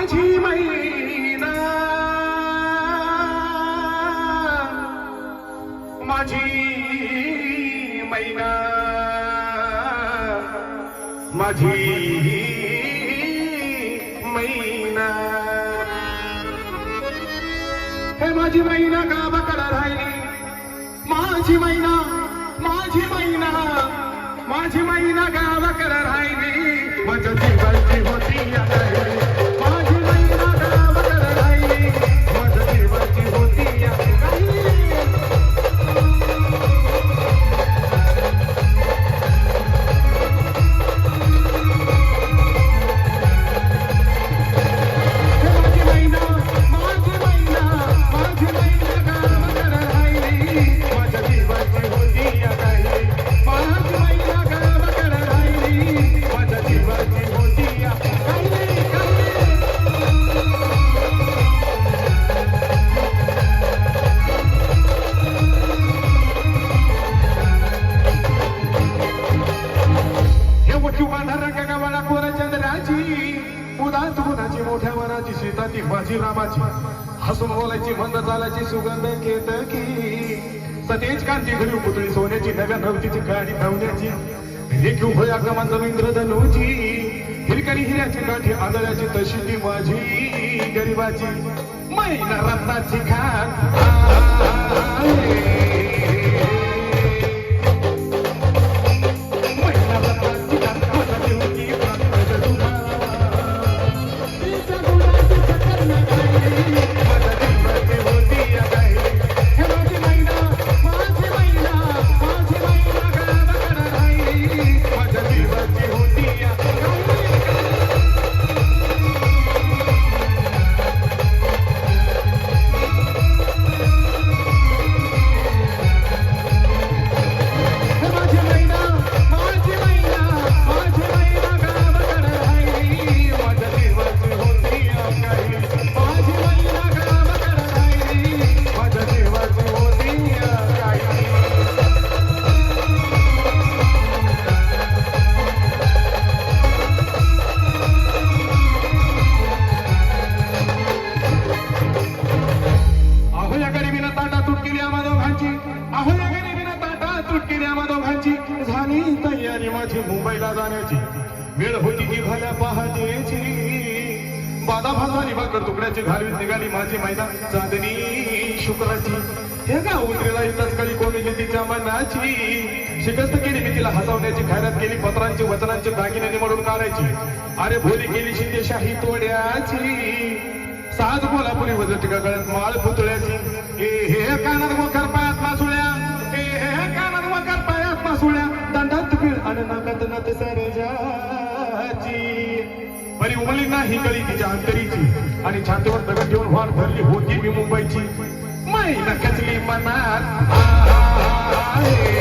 माझी महिना माझी मैना. माझी महिना हे माझी महिना का बकडा राहिली? माझी महिना माझी महिना माझी मैना गावाकडे राहिली? किंवा वटू गावाला चंद्राची उदास गुणाची मोठ्या मनाची शेताची ती रामाची हसून बोलायची मंद चालायची सुगंध केतकी सतेज कांती घरी पुतळी सोन्याची नव्या नवतीची गाडी धावण्याची लेखी उभया क्रमांक इंद्रधनुची हिरकरी हिऱ्याची गाठी आदळ्याची तशी ती माझी गरीबाची मैना रत्नाची खात मुंबईला जाण्याची. वेळ होती की झाल्या पहाटेची बाधा भाजवानी भाकर तुकड्याची. घालवीत निघाली माझी मैदा चांदणी शुक्राची. हे का उतरेला इथंच कळी कोमेली तिच्या मनाची? शिकस्त केली मी तिला हसवण्याची खैरात केली पत्रांची वचनांची दागिने निवडून काढायची. अरे भोली केली शिंदेशाही तोड्याची. साज कोल्हापुरी वजट गळ्यात माळ पुतळ्याची. ए हे कानात मकर पायात मासुळ्या. ए हे कानात मकर पायात मासुळ्या. नत सरजाची. बरी उमली नाही गळी तिच्या अंतरीची. आणि छातीवर दगड घेऊन व्हान भरली होती मी मुंबईची. मैना कचली मनात. आहे